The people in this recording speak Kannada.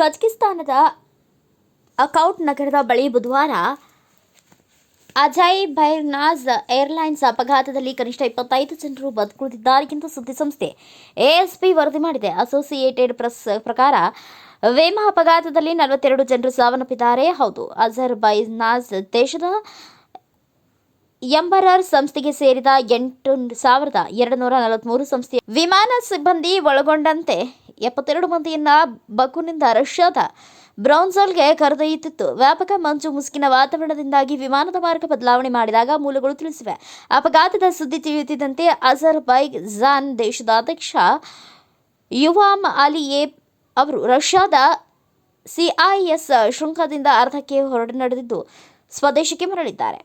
ಕಜಕಿಸ್ತಾನದ ಅಕೌಟ್ ನಗರದ ಬಳಿ ಬುಧವಾರ ಅಜಯ್ ಬೈರ್ನಾಜ್ ಏರ್ಲೈನ್ಸ್ ಅಪಘಾತದಲ್ಲಿ ಕನಿಷ್ಠ ಇಪ್ಪತ್ತೈದು ಜನರು ಬದುಕುಳಿದಿದ್ದಾರೆ ಎಂದು ಸುದ್ದಿಸಂಸ್ಥೆ ಎಎಸ್ಪಿ ವರದಿ ಮಾಡಿದೆ. ಅಸೋಸಿಯೇಟೆಡ್ ಪ್ರೆಸ್ ಪ್ರಕಾರ ವಿಮಾ ಅಪಘಾತದಲ್ಲಿ ನಲವತ್ತೆರಡು ಜನರು ಸಾವನ್ನಪ್ಪಿದ್ದಾರೆ. ಹೌದು ಅಜರ್ ಬೈನಾಜ್ ದೇಶದ ಎಂಬರರ್ ಸಂಸ್ಥೆಗೆ ಸೇರಿದ ಎಂಟು ಸಾವಿರದ ಎರಡು ನೂರ ನಲವತ್ಮೂರು ಸಂಸ್ಥೆಯ ವಿಮಾನ ಸಿಬ್ಬಂದಿ ಒಳಗೊಂಡಂತೆ ಎಪ್ಪತ್ತೆರಡು ಮಂದಿಯನ್ನ ಬಕುನಿಂದ ರಷ್ಯಾದ ಬ್ರೌನ್ಸಲ್ಗೆ ಕರೆದೊಯ್ಯುತ್ತಿತ್ತು. ವ್ಯಾಪಕ ಮಂಜು ಮುಸುಕಿನ ವಾತಾವರಣದಿಂದಾಗಿ ವಿಮಾನದ ಮಾರ್ಗ ಬದಲಾವಣೆ ಮಾಡಿದಾಗ ಮೂಲಗಳು ತಿಳಿಸಿವೆ. ಅಪಘಾತದ ಸುದ್ದಿ ತಿಳಿಯುತ್ತಿದ್ದಂತೆ ಅಜರ್ ಬೈಗ್ ಜಾನ್ ದೇಶದ ಅಧ್ಯಕ್ಷ ಯುವಾಮ್ ಅಲಿಯೇಬ್ ಅವರು ರಷ್ಯಾದ ಸಿಐಎಸ್ ಶೃಂಖದಿಂದ ಅರ್ಧಕ್ಕೆ ಹೊರಡು ನಡೆದಿದ್ದು, ಸ್ವದೇಶಕ್ಕೆ ಮರಳಿದ್ದಾರೆ.